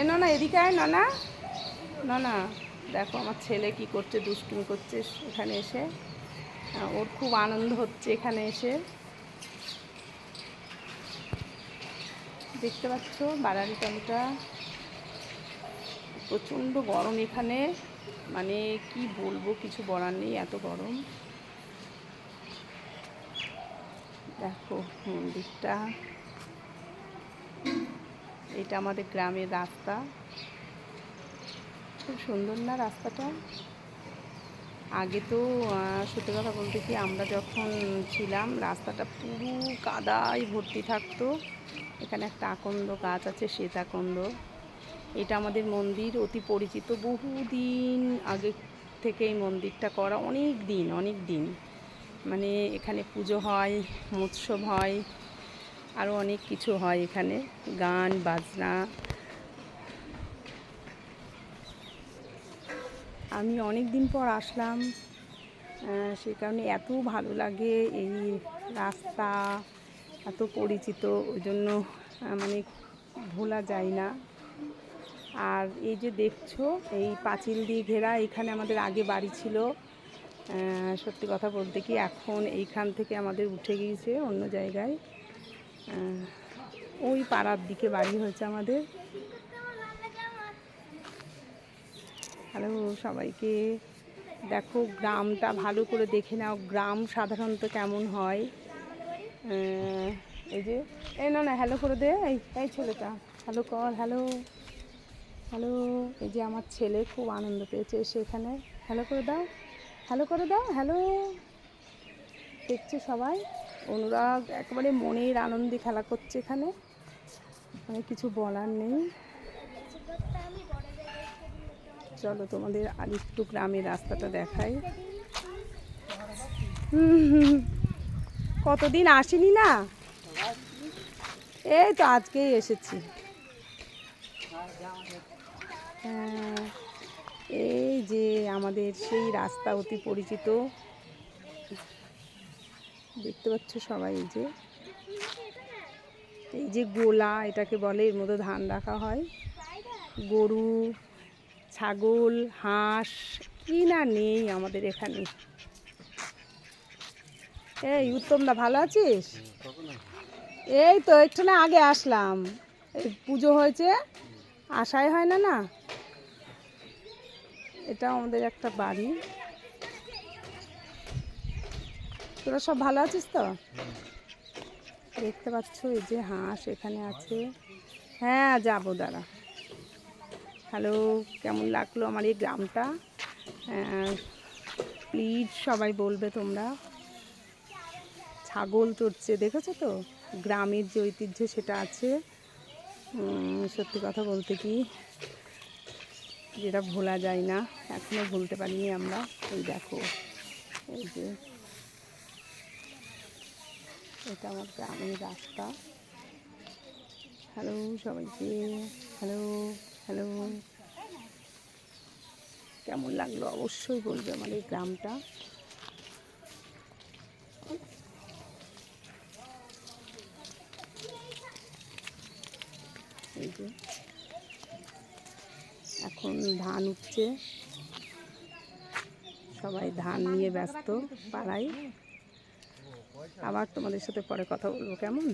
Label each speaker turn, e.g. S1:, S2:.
S1: এ না এদিকে আয় না না না না দেখো আমার ছেলে কি করছে, দুষ্টুম করছে এখানে এসে। ওর খুব আনন্দ হচ্ছে এখানে এসে। দেখতে পাচ্ছ, বাড়ারি টলটা প্রচণ্ড গরম এখানে। মানে কি বলব, কিছু বলার নেই, এত গরম। দেখো মন্দিরটা। এটা আমাদের গ্রামের রাস্তা। খুব সুন্দর না রাস্তাটা? আগে তো সত্যি কথা বলতে কি, আমরা যখন ছিলাম, রাস্তাটা পুরো কাদায় ভর্তি থাকতো। এখানে একটা আকন্দ গাছ আছে শ্বেত আকন্দ এটা আমাদের মন্দির, অতি পরিচিত। বহুদিন আগে থেকে এই মন্দিরটা করা, অনেক দিন অনেক দিন। মানে এখানে পুজো হয় মৎসব হয়। আরও অনেক কিছু হয় এখানে। গান, বাজনা। আমি অনেক দিন পর আসলাম সে কারণে এত ভালো লাগে এই রাস্তা, এত পরিচিত, ওই জন্য মানে ভোলা যায় না। আর এই যে দেখছ, এই পাঁচিল দিয়ে ঘেরা, এখানে আমাদের আগে বাড়ি ছিল। সত্যি কথা বলতে কি, এখন এইখান থেকে আমাদের উঠে গিয়েছে অন্য জায়গায়। ওই পাড়ার দিকে বাড়ি হয়েছে আমাদের। হ্যালো, সবাইকে। দেখো, গ্রামটা ভালো করে দেখে নাও। গ্রাম সাধারণত কেমন হয়? এই যে, এই না না, হ্যালো করে দে। এই এই ছেলেটা। হ্যালো কর, হ্যালো। হ্যালো, এই যে আমার ছেলে খুব আনন্দ পেয়েছে এসে এখানে। হ্যালো করে দাও। হ্যালো করে দাও, হ্যালো। দেখছে সবাই? অনুরাগ একেবারে মনের আনন্দে খেলা করছে এখানে। মানে কিছু বলার নেই। চলো তোমাদের আর একটু গ্রামের রাস্তাটা দেখাই। কতদিন আসিনি না? এই তো আজকেই এসেছি। হ্যাঁ, এই যে আমাদের সেই রাস্তা অতি পরিচিত। দেখতে পাচ্ছ সবাই এই যে। এই যে গোলা, এটাকে বলে, এর মধ্যে ধান রাখা হয়। গরু, ছাগল, হাঁস, কি না নেই আমাদের এখানে। এই উত্তমদা ভালো আছিস? এই তো, একটু না আগে আসলাম। এই পুজো হয়েছে, আশাই হয় না না? এটা আমাদের একটা বাড়ি। তোরা সব ভালো আছিস তো? দেখতে পাচ্ছ এই যে হাঁস এখানে আছে। হ্যাঁ যাব দাঁড়া। হ্যালো কেমন লাগল আমার এই গ্রামটা? প্লিজ সবাই বলবে তোমরা। ছাগল চড়ছে দেখেছ তো? গ্রামের যে ঐতিহ্য সেটা আছে। সত্যি কথা বলতে কি যেটা ভোলা যায় না। এখনও ভুলতে পারিনি আমরা। এই দেখো এই যে এটা আমার গ্রামের রাস্তা। হ্যালো সবাইকে। হ্যালো হ্যালো কেমন লাগল? অবশ্যই বলবে আমার এই গ্রামটা। এই যে। এখন ধান উঠছে। সবাই ধান নিয়ে ব্যস্ত পাড়ায়। আবার তোমাদের সাথে পরে কথা বলব কেমন?